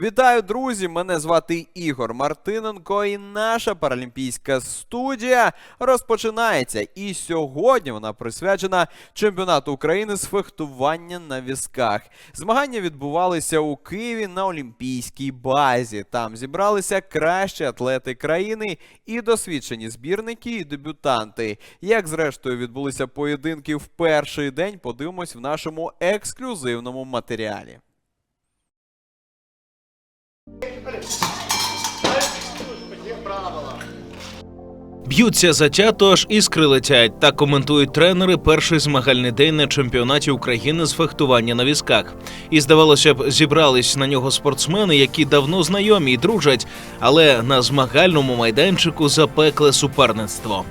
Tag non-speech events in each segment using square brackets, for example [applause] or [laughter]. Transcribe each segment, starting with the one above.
Вітаю, друзі! Мене звати Ігор Мартиненко, і наша паралімпійська студія розпочинається. І сьогодні вона присвячена чемпіонату України з фехтування на візках. Змагання відбувалися у Києві на Олімпійській базі. Там зібралися кращі атлети країни і досвідчені збірники і дебютанти. Як зрештою відбулися поєдинки в перший день, подивимось в нашому ексклюзивному матеріалі. Б'ються затято, аж іскри летять. Так коментують тренери перший змагальний день на чемпіонаті України з фехтування на візках. І здавалося б, зібрались на нього спортсмени, які давно знайомі і дружать, але на змагальному майданчику запекле суперництво.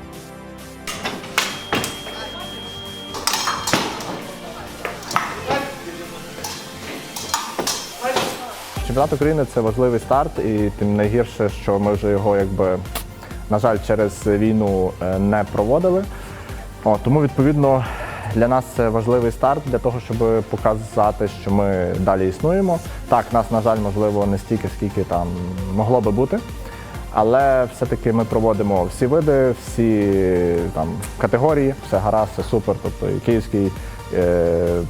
Чемпіонат України це важливий старт, і тим найгірше, що ми вже його, якби, на жаль, через війну е, не проводили. О, тому, відповідно, для нас це важливий старт для того, щоб показати, що ми далі існуємо. Так, нас, на жаль, можливо, не стільки, скільки там могло би бути. Але все-таки ми проводимо всі види, всі там категорії, все гаразд, все супер. Тобто і київський е,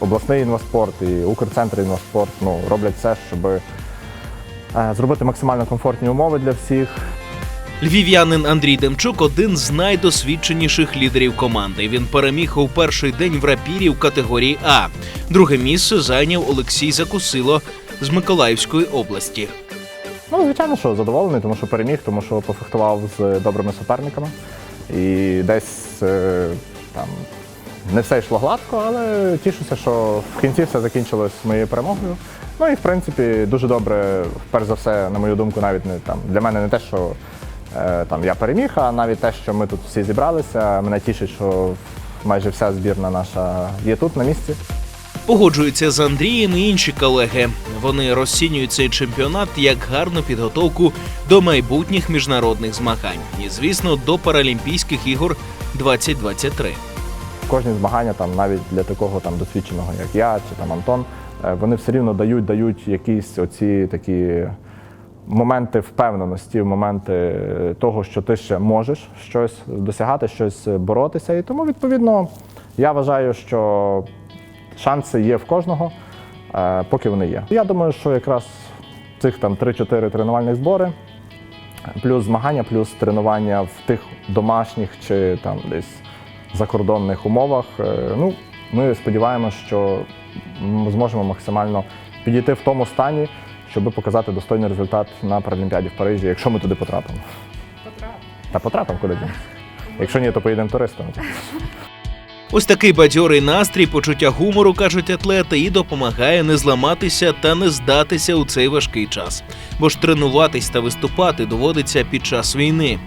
обласний інваспорт, і Укрцентр інваспорт ну, роблять все, щоб е, зробити максимально комфортні умови для всіх. Львів'янин Андрій Демчук один з найдосвідченіших лідерів команди. Він переміг у перший день в рапірі в категорії А. Друге місце зайняв Олексій Закусило з Миколаївської області. Ну, звичайно, що задоволений, тому що переміг, тому що пофехтував з добрими суперниками. І десь е, там не все йшло гладко, але тішуся, що в кінці все закінчилось моєю перемогою. Ну і в принципі дуже добре, перш за все, на мою думку, навіть не там для мене не те, що е, там я переміг, а навіть те, що ми тут всі зібралися. Мене тішить, що майже вся збірна наша є тут на місці. Погоджуються з Андрієм і інші колеги. Вони розцінюють цей чемпіонат як гарну підготовку до майбутніх міжнародних змагань і, звісно, до Паралімпійських ігор 2023. Кожні змагання, там навіть для такого там досвідченого, як я чи там Антон, е, вони все рівно дають, дають якісь оці такі моменти впевненості, моменти е, того, що ти ще можеш щось досягати, щось боротися. І тому, відповідно, я вважаю, що шанси є в кожного, е, поки вони є. Я думаю, що якраз цих там 3-4 тренувальних збори. Плюс змагання, плюс тренування в тих домашніх чи там десь закордонних умовах. Е, Ну, ми сподіваємося, що м, зможемо максимально підійти в тому стані, щоб показати достойний результат на Паралімпіаді в Парижі, якщо ми туди потрапимо. Потрапимо. Та потрапимо куди. Якщо ні, то поїдемо туристами. [laughs] Ось такий бадьорий настрій, почуття гумору, кажуть атлети, і допомагає не зламатися та не здатися у цей важкий час. Бо ж тренуватись та виступати доводиться під час війни.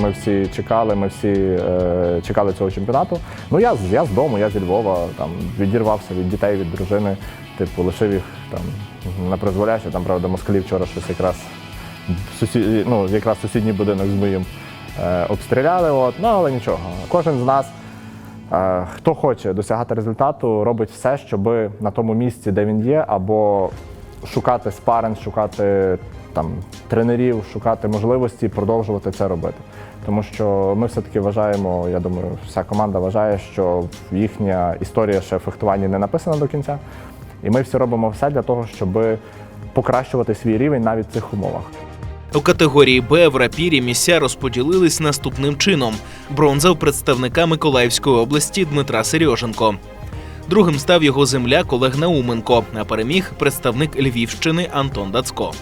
Ми всі чекали, ми всі е, чекали цього чемпіонату. Ну я, я з дому, я зі Львова, там відірвався від дітей, від дружини, типу, лишив їх там на призволяще. Там, правда, москалі вчора щось якраз сусі... ну, якраз сусідній будинок з моїм е, обстріляли. От. Ну, але нічого. Кожен з нас, е, хто хоче досягати результату, робить все, щоб на тому місці, де він є, або шукати спаринг, шукати там тренерів, шукати можливості продовжувати це робити. Тому що ми все-таки вважаємо, я думаю, вся команда вважає, що їхня історія ще в фехтуванні не написана до кінця. І ми всі робимо все для того, щоб покращувати свій рівень навіть в цих умовах. У категорії Б в рапірі місця розподілились наступним чином: бронза в представника Миколаївської області Дмитра Сереженко. Другим став його земляк Олег Науменко, а переміг представник Львівщини Антон Дацько.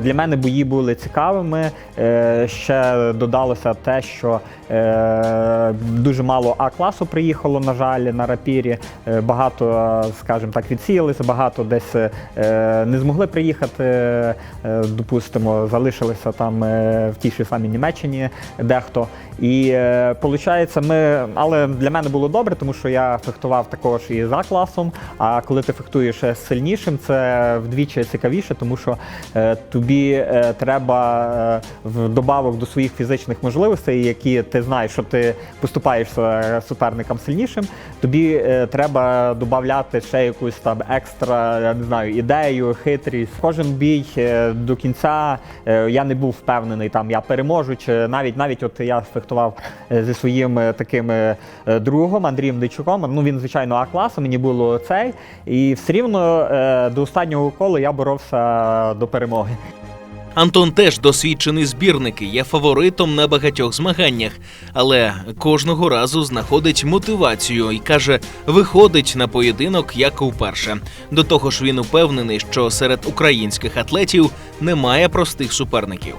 Для мене бої були цікавими. Е, Ще додалося те, що е, дуже мало А-класу приїхало, на жаль, на рапірі. Е, Багато, скажімо так, відсіялися, багато десь не змогли приїхати. Допустимо, залишилися там в тій ж самій Німеччині дехто. І виходить, ми, але для мене було добре, тому що я фехтував також і за класом. А коли ти фехтуєш сильнішим, це вдвічі цікавіше, тому що тобі тобі е, треба е, в добавок до своїх фізичних можливостей, які ти знаєш, що ти поступаєшся суперникам сильнішим. Тобі е, треба додати ще якусь там екстра, я не знаю, ідею, хитрість. Кожен бій до кінця я не був впевнений, там я переможу, чи навіть навіть от я фехтував зі своїм таким другом Андрієм Дичуком. Ну він звичайно А класу, мені було цей, і все рівно до останнього кола я боровся до перемоги. Антон теж досвідчений збірник є фаворитом на багатьох змаганнях, але кожного разу знаходить мотивацію і каже, виходить на поєдинок як уперше. До того ж, він упевнений, що серед українських атлетів немає простих суперників.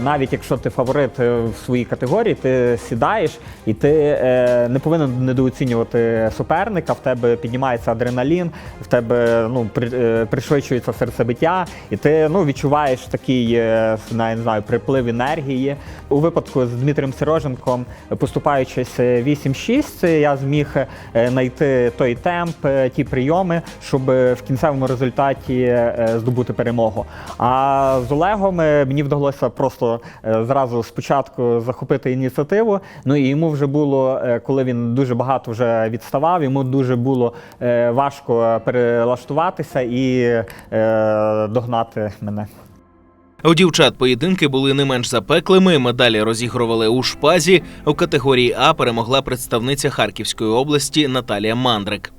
Навіть якщо ти фаворит е, в своїй категорії, ти сідаєш і ти е, не повинен недооцінювати суперника. В тебе піднімається адреналін, в тебе ну е, пришвидшується серцебиття, і ти ну відчуваєш такий не знаю приплив енергії. У випадку з Дмитрем Сироженком, поступаючись е, 8-6, я зміг знайти той темп, ті прийоми, щоб в кінцевому результаті здобути перемогу. А з Олегом мені вдалося просто е, зразу спочатку захопити ініціативу. Ну і йому вже було, е, коли він дуже багато вже відставав, йому дуже було е, важко перелаштуватися і догнати мене. У дівчат поєдинки були не менш запеклими. Медалі розігрували у шпазі. У категорії А перемогла представниця Харківської області Наталія Мандрик.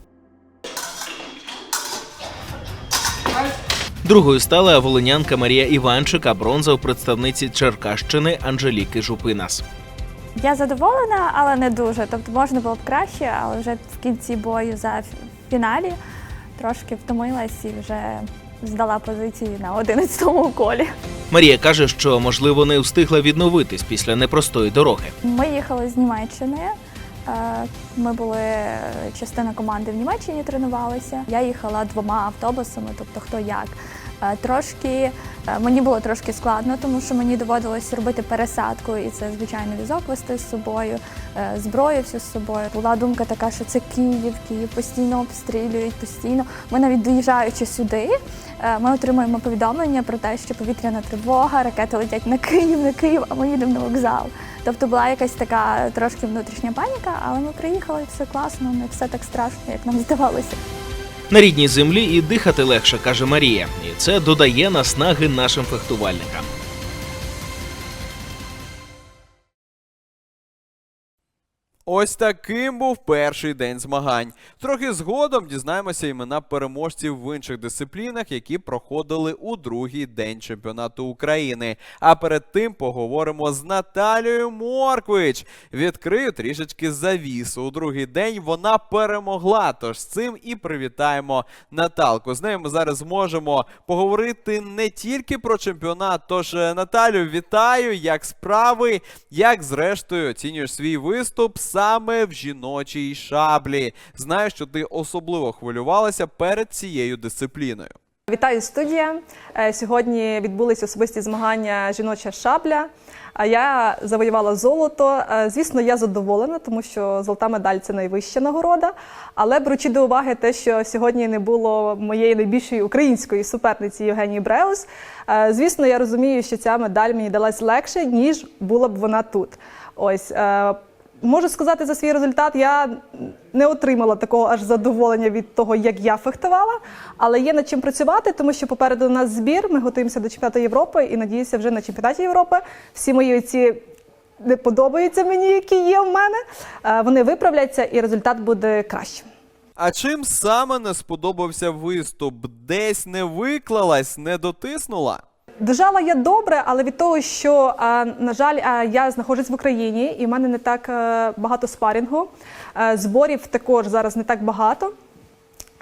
Другою стала волинянка Марія Іванчик, а бронза у представниці Черкащини Анжеліки Жупинас. Я задоволена, але не дуже. Тобто можна було б краще, але вже в кінці бою за фіналі трошки втомилась і вже здала позиції на 11-му колі. Марія каже, що можливо не встигла відновитись після непростої дороги. Ми їхали з Німеччини. Е, Ми були частина команди в Німеччині тренувалися. Я їхала двома автобусами, тобто хто як. Е, Трошки е, мені було трошки складно, тому що мені доводилось робити пересадку, і це звичайно візок вести з собою, е, зброю всю з собою. Була думка така, що це Київ, Київ постійно обстрілюють, постійно. Ми навіть доїжджаючи сюди, ми отримуємо повідомлення про те, що повітряна тривога, ракети летять на Київ, на Київ, а ми їдемо на вокзал. Тобто була якась така трошки внутрішня паніка, але ми приїхали, все класно, не все так страшно, як нам здавалося. На рідній землі і дихати легше, каже Марія, і це додає наснаги нашим фехтувальникам. Ось таким був перший день змагань. Трохи згодом дізнаємося імена переможців в інших дисциплінах, які проходили у другий день чемпіонату України. А перед тим поговоримо з Наталією Морквич. Відкрию трішечки завісу. У другий день вона перемогла. Тож з цим і привітаємо Наталку. З нею ми зараз зможемо поговорити не тільки про чемпіонат. Тож, е, Наталю, вітаю! Як справи? Як зрештою оцінюєш свій виступ саме в жіночій шаблі? Знаю, що ти особливо хвилювалася перед цією дисципліною. Вітаю студія. Е, Сьогодні відбулись особисті змагання жіноча шабля. Я завоювала золото. Е, Звісно, я задоволена, тому що золота медаль це найвища нагорода. Але беручи до уваги те, що сьогодні не було моєї найбільшої української суперниці Євгенії Бреус, е, звісно, я розумію, що ця медаль мені далась легше, ніж була б вона тут. Ось. Можу сказати за свій результат, я не отримала такого аж задоволення від того, як я фехтувала, але є над чим працювати, тому що попереду у нас збір. Ми готуємося до чемпіонату Європи і надіюся, вже на чемпіонаті Європи всі мої ці не подобаються мені, які є в мене. е, Вони виправляться і результат буде кращим. А чим саме не сподобався виступ? Десь не виклалась, не дотиснула? Дожала я добре, але від того, що на жаль, я знаходжусь в Україні, і в мене не так е, багато спарінгу. Е, Зборів також зараз не так багато.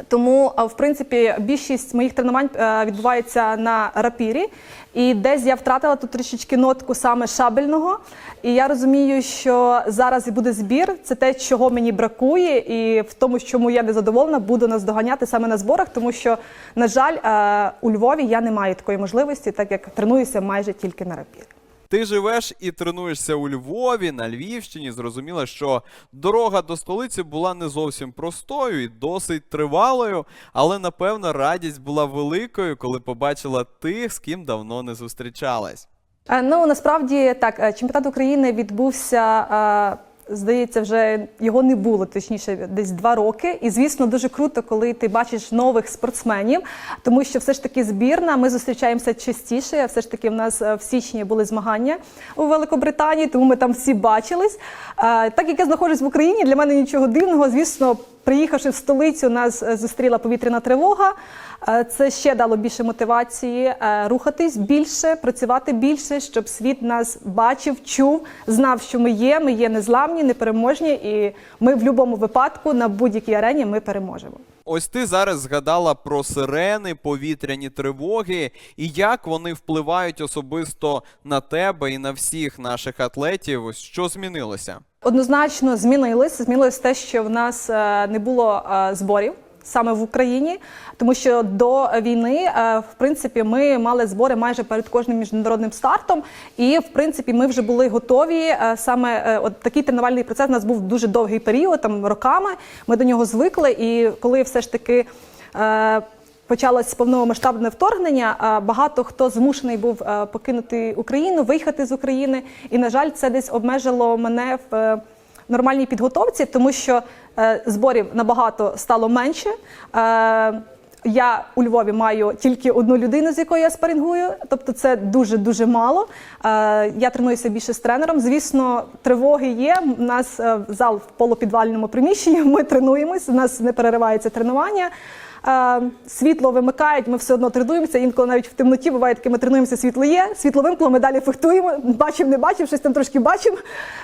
Тому, в принципі, більшість моїх тренувань е, відбувається на рапірі, і десь я втратила тут трішечки нотку саме шабельного. І я розумію, що зараз буде збір. Це те, чого мені бракує, і в тому, чому я не задоволена, буду наздоганяти саме на зборах, тому що, на жаль, е, у Львові я не маю такої можливості, так як тренуюся майже тільки на рапірі. Ти живеш і тренуєшся у Львові, на Львівщині. Зрозуміло, що дорога до столиці була не зовсім простою і досить тривалою, але напевно радість була великою, коли побачила тих, з ким давно не зустрічалась. Е, Ну насправді так, е, чемпіонат України відбувся. Здається, вже його не було, точніше, десь два роки. І звісно, дуже круто, коли ти бачиш нових спортсменів, тому що все ж таки збірна. Ми зустрічаємося частіше. Все ж таки, в нас е, в січні були змагання у Великобританії, тому ми там всі бачились. Е, Так як я знаходжусь в Україні, для мене нічого дивного. Звісно, приїхавши в столицю, нас е, зустріла повітряна тривога. Е, Це ще дало більше мотивації е, рухатись більше, працювати більше, щоб світ нас бачив, чув, знав, що ми є. Ми є незламні, непереможні, і ми в будь-якому випадку на будь-якій арені ми переможемо. Ось ти зараз згадала про сирени, повітряні тривоги, і як вони впливають особисто на тебе і на всіх наших атлетів. Що змінилося? Однозначно змінилось. Змінилось те, що в нас е, не було е, зборів. Саме в Україні, тому що до війни, е, в принципі, ми мали збори майже перед кожним міжнародним стартом, і в принципі ми вже були готові. Е, Саме е, от такий тренувальний процес у нас був дуже довгий період, там роками. Ми до нього звикли. І коли все ж таки почалось повномасштабне вторгнення, багато хто змушений був покинути Україну, виїхати з України. І, на жаль, це десь обмежило мене в нормальній підготовці, тому що е, зборів набагато стало менше. Е, я у Львові маю тільки одну людину, з якою я спарингую, тобто це дуже дуже мало. Е, я тренуюся більше з тренером. Звісно, тривоги є. У нас зал в полупідвальному приміщенні. [laughs] Ми тренуємось. У нас не переривається тренування. Світло вимикають, ми все одно тренуємося. Інколи навіть в темноті буває таке, ми тренуємося, світло є, світло вимкнуло, ми далі фехтуємо. Бачимо, не бачимо, щось там трошки бачимо.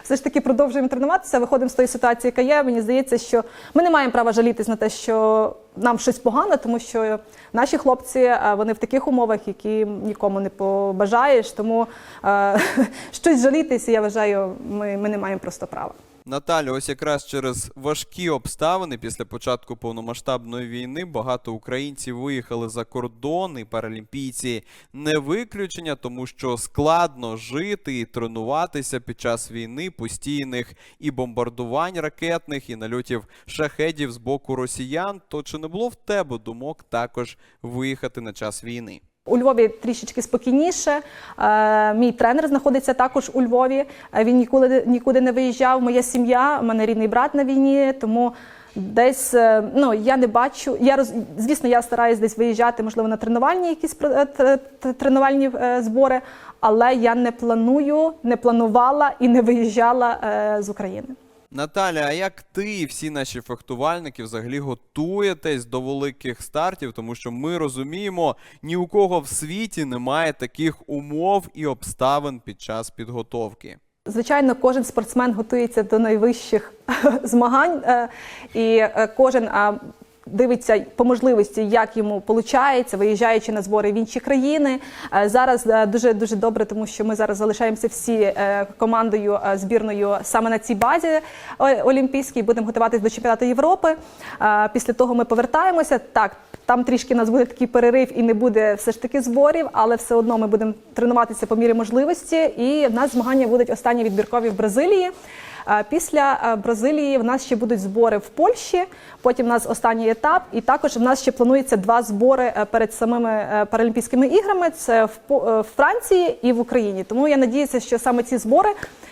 Все ж таки продовжуємо тренуватися, виходимо з тої ситуації, яка є. Мені здається, що ми не маємо права жалітись на те, що нам щось погано, тому що наші хлопці вони в таких умовах, які нікому не побажаєш. Тому е, [laughs] щось жалітися, я вважаю, ми, ми не маємо просто права. Наталю, ось якраз через важкі обставини після початку повномасштабної війни багато українців виїхали за кордон, і паралімпійці не виключення, тому що складно жити і тренуватися під час війни постійних і бомбардувань ракетних, і нальотів шахедів з боку росіян. То чи не було в тебе думок також виїхати на час війни? У Львові трішечки спокійніше. Е, Мій тренер знаходиться також у Львові. Е, Він ніколи нікуди не виїжджав. Моя сім'я, у мене рідний брат на війні, тому. Десь е, ну я не бачу. Я роз звісно, я стараюсь десь виїжджати, можливо, на тренувальні якісь тренувальні збори, але я не планую, не планувала і не виїжджала з України. Наталя, а як ти і всі наші фехтувальники взагалі готуєтесь до великих стартів? Тому що ми розуміємо, ні у кого в світі немає таких умов і обставин під час підготовки. Звичайно, кожен спортсмен готується до найвищих [laughs] змагань, е, і е, кожен дивиться по можливості, як йому виходить, виїжджаючи на збори в інші країни. Е, Зараз е, дуже дуже добре, тому що ми зараз залишаємося всі е, командою збірною саме на цій базі олімпійській. Будемо готуватись до чемпіонату Європи. Після того ми повертаємося. Так, там трішки нас буде такий перерив і не буде все ж таки зборів, але все одно ми будемо тренуватися по мірі можливості. І в нас змагання будуть останні відбіркові в Бразилії. Після Бразилії в нас ще будуть збори в Польщі. Потім у нас останній етап, і також в нас ще планується два збори е, перед самими е, Паралімпійськими іграми. Це е, в Франції і в Україні. Тому я надіюся, що саме ці збори,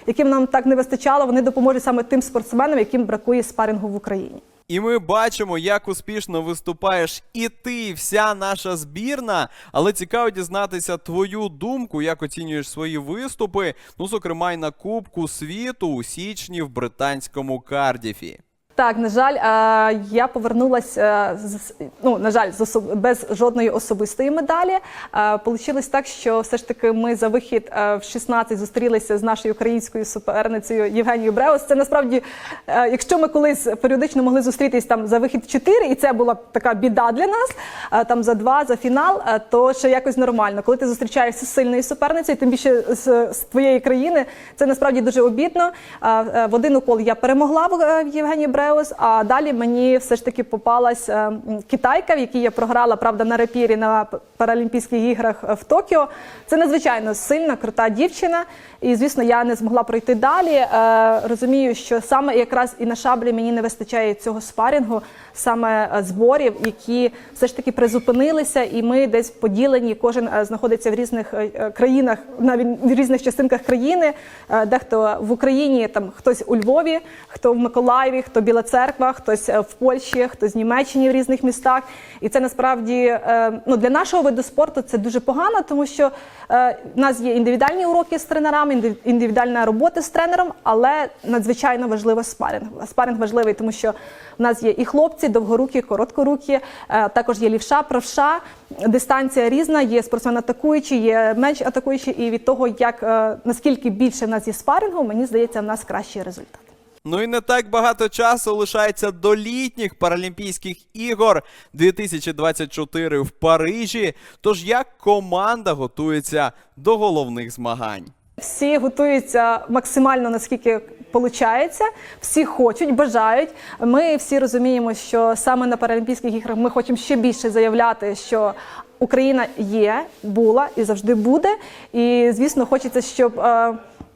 яким нам так не вистачало, вони допоможуть саме тим спортсменам, яким бракує спарингу в Україні. І ми бачимо, як успішно виступаєш і ти, і вся наша збірна. Але цікаво дізнатися твою думку, як оцінюєш свої виступи. Ну, зокрема, й на Кубку світу у січні в британському Кардіфі. Так, на жаль, е, я повернулася з ну на жаль, без жодної особистої медалі. Е, Получилось так, що все ж таки ми за вихід е, в 16 зустрілися з нашою українською суперницею Євгенією Бреус. Це насправді, е, якщо ми колись періодично могли зустрітись там за вихід в 4, і це була така біда для нас, е, там за два, за фінал, е, то ще якось нормально. Коли ти зустрічаєшся з сильною суперницею, тим більше з, з твоєї країни, це насправді дуже обідно. Е, е, В один укол я перемогла е, в Євгенії Бреус. Амадеус. А далі мені все ж таки попалась е, китайка, в якій я програла правда на рапірі на Паралімпійських іграх е, в Токіо. Це надзвичайно сильна, крута дівчина. І звісно, я не змогла пройти далі. Е, розумію, що саме якраз і на шаблі мені не вистачає цього спарінгу, саме е, зборів, які все ж таки призупинилися, і ми десь поділені. Кожен е, знаходиться в різних е, е, країнах, навіть в різних частинках країни. Е, Дехто в Україні, там хтось у Львові, хто в Миколаєві, хто Біла Церква, хтось е, в Польщі, хтось в Німеччині в різних містах. І це насправді е, ну, для нашого виду спорту це дуже погано, тому що е, в нас є індивідуальні уроки з тренерами, індивідуальна робота з тренером, але надзвичайно важливо спаринг. Спаринг важливий, тому що в нас є і хлопці, довгорукі, короткорукі, також є лівша, правша. Дистанція різна, є спортсмен атакуючий, є менш атакуючий, і від того, як наскільки більше в нас є спарингу, мені здається, в нас кращий результат. Ну і не так багато часу лишається до літніх Паралімпійських ігор 2024 в Парижі. Тож як команда готується до головних змагань? Всі готуються максимально наскільки виходить, всі хочуть, бажають. Ми всі розуміємо, що саме на Паралімпійських іграх ми хочемо ще більше заявляти, що Україна є, була і завжди буде. І звісно, хочеться, щоб.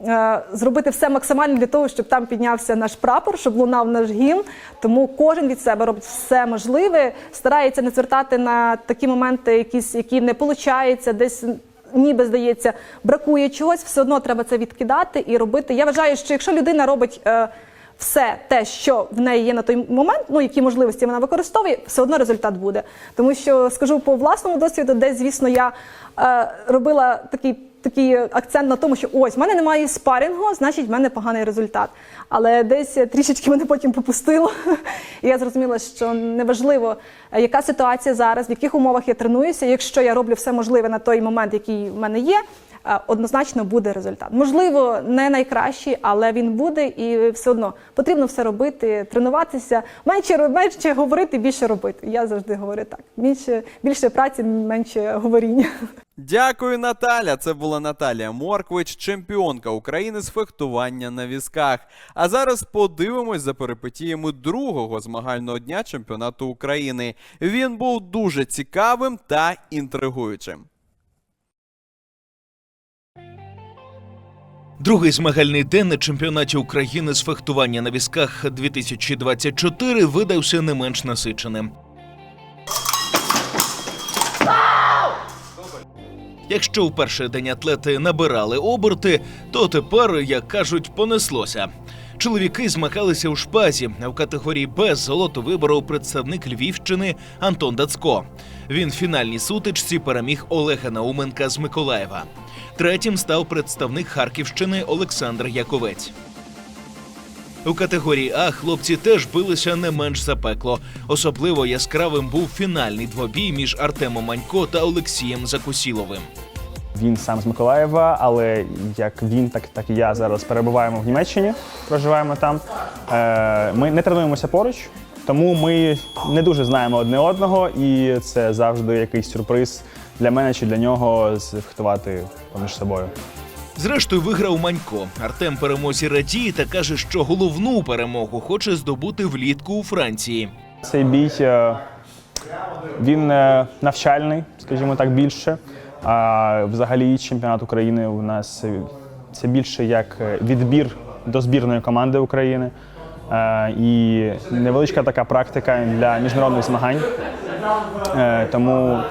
Е, Зробити все максимально для того, щоб там піднявся наш прапор, щоб лунав наш гімн. Тому кожен від себе робить все можливе, старається не звертати на такі моменти, якісь які не виходить, десь ніби здається, бракує чогось, все одно треба це відкидати і робити. Я вважаю, що якщо людина робить е, все те, що в неї є на той момент, ну які можливості вона використовує, все одно результат буде. Тому що скажу по власному досвіду, де звісно я е, робила такий. Такий акцент на тому, що ось в мене немає спарінгу, значить в мене поганий результат. Але десь трішечки мене потім попустило. І я зрозуміла, що неважливо, яка ситуація зараз, в яких умовах я тренуюся. Якщо я роблю все можливе на той момент, який в мене є, е, однозначно буде результат. Можливо, не найкращий, але він буде, і все одно потрібно все робити, тренуватися, менше менше говорити, більше робити. Я завжди говорю так. Більше більше праці, менше говоріння. Дякую, Наталя. Це була Наталія Морквич, чемпіонка України з фехтування на візках. А зараз подивимось за перипетіями другого змагального дня чемпіонату України. Він був дуже цікавим та інтригуючим. Другий змагальний день на чемпіонаті України з фехтування на візках 2024 видався не менш насиченим. Якщо в перший день атлети набирали оберти, то тепер, як кажуть, понеслося. Чоловіки змагалися у шпазі, в категорії Б золото виборов представник Львівщини Антон Дацько. Він в фінальній сутичці переміг Олега Науменка з Миколаєва. Третім став представник Харківщини Олександр Яковець. У категорії А хлопці теж билися не менш запекло. Особливо яскравим був фінальний двобій між Артемом Манько та Олексієм Закусіловим. Він сам з Миколаєва, але як він, так, так і я зараз перебуваємо в Німеччині, проживаємо там. Е, ми не тренуємося поруч, тому ми не дуже знаємо одне одного, і це завжди якийсь сюрприз для мене чи для нього зфехтувати поміж собою. Зрештою виграв Манько. Артем перемозі радіє та каже, що головну перемогу хоче здобути влітку у Франції. Цей бій е, він е, навчальний, скажімо так, більше. А взагалі чемпіонат України у нас е, це більше як відбір до збірної команди України. І невеличка така практика для міжнародних змагань. Тому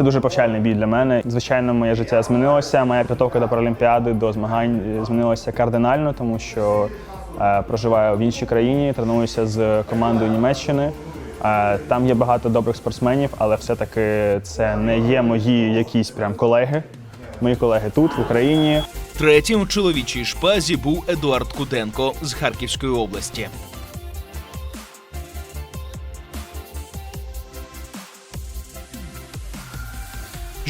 це дуже повчальний бій для мене. Звичайно, моє життя змінилося. Моя підготовка до Паралімпіади, до змагань змінилася кардинально, тому що е, проживаю в іншій країні, тренуюся з командою Німеччини. Е, Там є багато добрих спортсменів, але все-таки це не є мої якісь прям колеги. Мої колеги тут, в Україні. Третім в чоловічій шпазі був Едуард Куденко з Харківської області.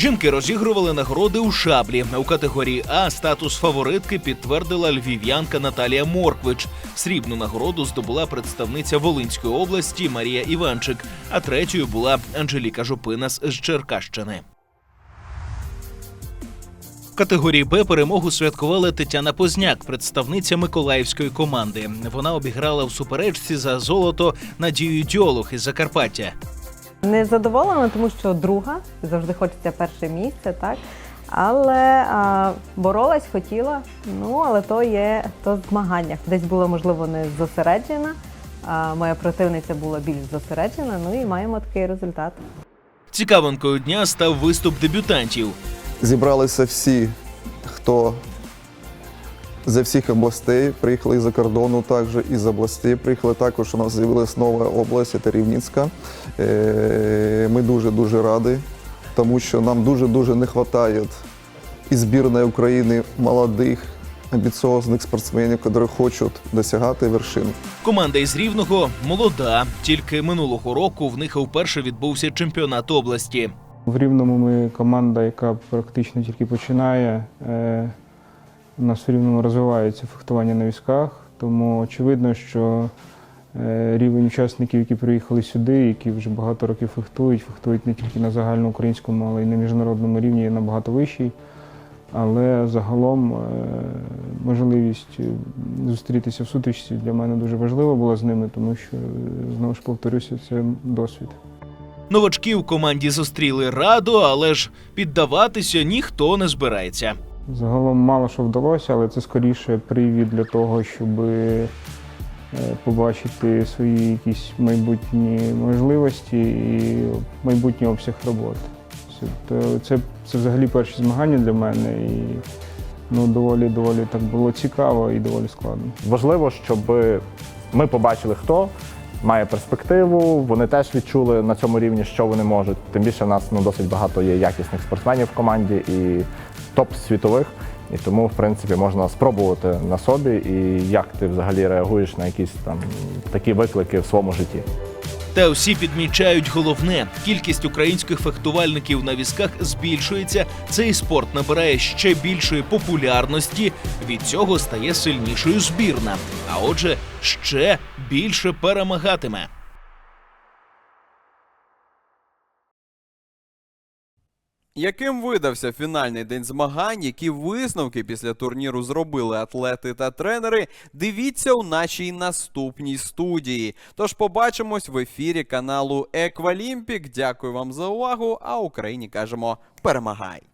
Жінки розігрували нагороди у шаблі. У категорії А статус фаворитки підтвердила львів'янка Наталія Морквич. Срібну нагороду здобула представниця Волинської області Марія Іванчик, а третьою була Анжеліка Жупинас з Черкащини. категорії Б перемогу святкувала Тетяна Позняк, представниця миколаївської команди. Вона обіграла в суперечці за золото Надію Дьолух із Закарпаття. Не задоволена, тому що друга завжди хочеться перше місце, так. Але а, боролась, хотіла. Ну, але то є то змагання. Десь була, можливо, не зосереджена. А моя противниця була більш зосереджена. Ну і маємо такий результат. Цікавинкою дня став виступ дебютантів. Зібралися всі, хто з всіх областей приїхали із-за кордону, також із областей приїхали. Також у нас з'явилася нова область, це Рівненська. Е, Ми дуже-дуже раді, тому що нам дуже-дуже не вистачає і збірної України молодих, амбіціозних спортсменів, які хочуть досягати вершин. Команда із Рівного молода. Тільки минулого року в них вперше відбувся чемпіонат області. В Рівному ми команда, яка практично тільки починає. Е, У нас в Рівному розвивається фехтування на візках, тому очевидно, що е, рівень учасників, які приїхали сюди, які вже багато років фехтують, фехтують не тільки на загальноукраїнському, але й на міжнародному рівні є набагато вищий. Але загалом е, можливість е, зустрітися в сутичці для мене дуже важлива була з ними, тому що, знову ж повторюся, це досвід. Новачки в команді зустріли раду, але ж піддаватися ніхто не збирається. Загалом мало що вдалося, але це скоріше привід для того, щоб е, побачити свої якісь майбутні можливості і майбутній обсяг роботи. Це, це, це взагалі перші змагання для мене і ну, доволі, доволі так було цікаво і доволі складно. Важливо, щоб ми побачили, хто має перспективу. Вони теж відчули на цьому рівні, що вони можуть. Тим більше в нас ну, досить багато є якісних спортсменів в команді і топ світових. І тому, в принципі, можна спробувати на собі, і як ти взагалі реагуєш на якісь там такі виклики в своєму житті. Та всі підмічають головне: кількість українських фехтувальників на візках збільшується. Цей спорт набирає ще більшої популярності. Від цього стає сильнішою збірна. А отже, ще більше перемагатиме. Яким видався фінальний день змагань, які висновки після турніру зробили атлети та тренери, дивіться у нашій наступній студії. Тож побачимось в ефірі каналу Еквалімпік. Дякую вам за увагу. А Україні кажемо перемагай!